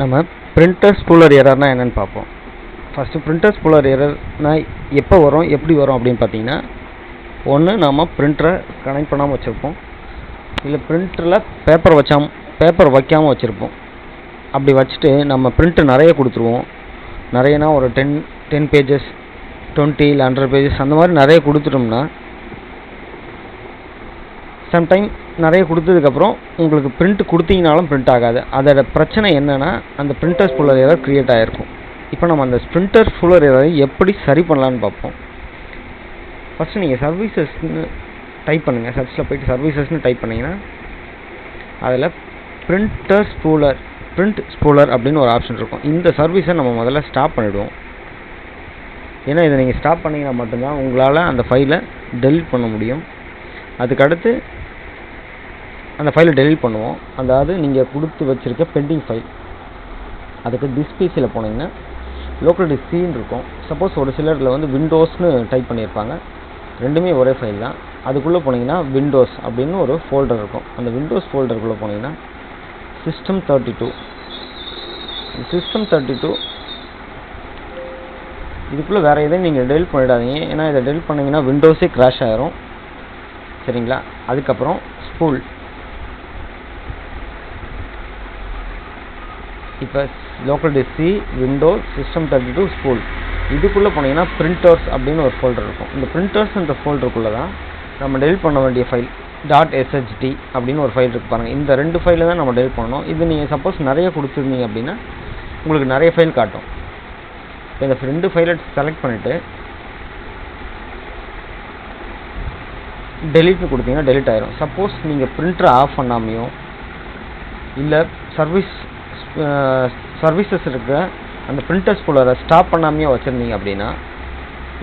நம்ம printer spooler எரர்னால் என்னென்னு பார்ப்போம். ஃபஸ்ட்டு பிரிண்டர் ஸ்பூலர் எரர்னால் எப்போ வரும் எப்படி வரும் அப்படின்னு பார்த்தீங்கன்னா ஒன்று நாம் பிரிண்டரை கனெக்ட் பண்ணாமல் வச்சுருப்போம். இல்லை பிரிண்டரில் பேப்பர் வச்சாம் பேப்பர் வைக்காமல் வச்சுருப்போம். அப்படி வச்சுட்டு நம்ம பிரிண்ட்டு நிறைய கொடுத்துருவோம். நிறையனா ஒரு டென் டென் பேஜஸ் டுவெண்ட்டி இல்லை ஹண்ட்ரட் பேஜஸ் அந்த மாதிரி நிறைய கொடுத்துட்டோம்னா சம்டைம் நிறைய கொடுத்ததுக்கப்புறம் உங்களுக்கு பிரிண்ட் கொடுத்தீங்கனாலும் பிரிண்ட் ஆகாது. அதோட பிரச்சனை என்னென்னா அந்த பிரிண்டர் ஃபுல்லர் ஏதாவது க்ரியேட் ஆகிருக்கும் இப்போ நம்ம அந்த ஸ்ப்ரிண்டர் ஃபுல்லர் ஏதாவது எப்படி சரி பண்ணலான்னு பார்ப்போம். ஃபஸ்ட்டு நீங்கள் சர்வீசஸ்னு டைப் பண்ணுங்கள் சர்ச்சில் போயிட்டு சர்வீசஸ்னு டைப் பண்ணிங்கன்னா அதில் பிரிண்டர் ஸ்பூலர் பிரிண்ட் ஸ்பூலர் அப்படின்னு ஒரு ஆப்ஷன் இருக்கும். இந்த சர்வீஸை நம்ம முதல்ல ஸ்டாப் பண்ணிவிடுவோம் ஏன்னா இதை நீங்கள் ஸ்டாப் பண்ணிங்கன்னா மட்டும்தான் உங்களால் அந்த ஃபைலை டெலிட் பண்ண முடியும். அதுக்கடுத்து அந்த ஃபைலை டெலிட் பண்ணுவோம். அதாவது நீங்கள் கொடுத்து வச்சுருக்க பெண்டிங் ஃபைல் அதுக்கு டிஸ்பிசியில் போனீங்கன்னா லோக்கல் டிஸ்கின்னு இருக்கும். சப்போஸ் ஒரு சிலரில் வந்து விண்டோஸ்னு டைப் பண்ணியிருப்பாங்க. ரெண்டுமே ஒரே ஃபைல் தான். அதுக்குள்ளே போனீங்கன்னா விண்டோஸ் அப்படின்னு ஒரு ஃபோல்டர் இருக்கும். அந்த விண்டோஸ் ஃபோல்டருக்குள்ளே போனீங்கன்னா system thirty two system thirty two இதுக்குள்ளே வேறு எதையும் நீங்கள் டெலிட் பண்ணிடாதீங்க. ஏன்னா இதை டெலிட் பண்ணிங்கன்னா விண்டோஸே க்ராஷ் ஆகிரும் சரிங்களா? அதுக்கப்புறம் ஸ்பூல் இப்போ local disk window system thirty two spool இதுக்குள்ளே போனீங்கன்னா பிரிண்டர்ஸ் அப்படின்னு ஒரு ஃபோல்டர் இருக்கும். இந்த பிரிண்டர்ஸ்ன்ற ஃபோல்டருக்குள்ளே தான் நம்ம டெலிட் பண்ண வேண்டிய ஃபைல் டாட் எஸ்ஹெச்டி அப்படின்னு ஒரு ஃபைல் இருக்குது பாருங்கள் இந்த ரெண்டு ஃபைலில் தான் நம்ம டெலிட் பண்ணணும். இது நீங்கள் சப்போஸ் நிறைய கொடுத்துருந்தீங்க அப்படின்னா உங்களுக்கு நிறைய ஃபைல் காட்டும். இப்போ இந்த ரெண்டு ஃபைலை செலக்ட் பண்ணிவிட்டு டெலிட்னு கொடுத்தீங்கன்னா டெலிட் ஆயிரும். சப்போஸ் நீங்கள் பிரிண்டரை ஆஃப் பண்ணாமையோ இல்லை சர்வீஸ் சர்வீசஸ் இருக்க. அந்த பிரிண்டர் ஸ்பூலரை ஸ்டாப் பண்ணாமையே வச்சுருந்தீங்க அப்படின்னா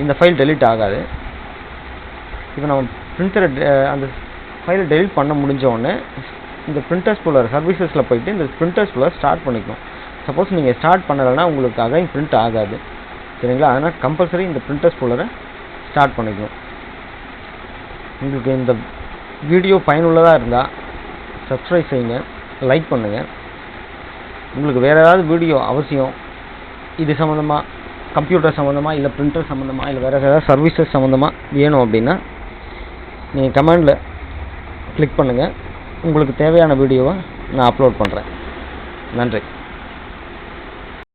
இந்த ஃபைல் டெலிட் ஆகாது. இப்போ நம்ம பிரிண்டரை அந்த ஃபைலை டெலிட் பண்ண முடிஞ்சோடனே இந்த பிரிண்டர் ஸ்பூலர் சர்வீசஸில் போயிட்டு இந்த பிரிண்டர் ஸ்பூலர் ஸ்டார்ட் பண்ணிக்கணும். சப்போஸ் நீங்கள் ஸ்டார்ட் பண்ணலைன்னா உங்களுக்கு அகைன் பிரிண்ட் ஆகாது. சரிங்களா? அதனால் கம்பல்சரி இந்த பிரிண்டர் ஸ்பூலரை ஸ்டார்ட் பண்ணிக்கணும். உங்களுக்கு இந்த வீடியோ பயனுள்ளதாக இருந்தால் சப்ஸ்கிரைப் செய்யுங்க லைக் பண்ணுங்கள் உங்களுக்கு வேறு ஏதாவது வீடியோ அவசியம் இது சம்மந்தமாக கம்ப்யூட்டர் சம்மந்தமாக இல்லை பிரிண்டர் சம்மந்தமாக இல்லை வேறு ஏதாவது சர்வீசஸ் சம்மந்தமாக வேணும் அப்படின்னா நீங்கள் கமெண்டில் கிளிக் பண்ணுங்கள் உங்களுக்கு தேவையான வீடியோவை நான் அப்லோட் பண்ணுறேன் நன்றி.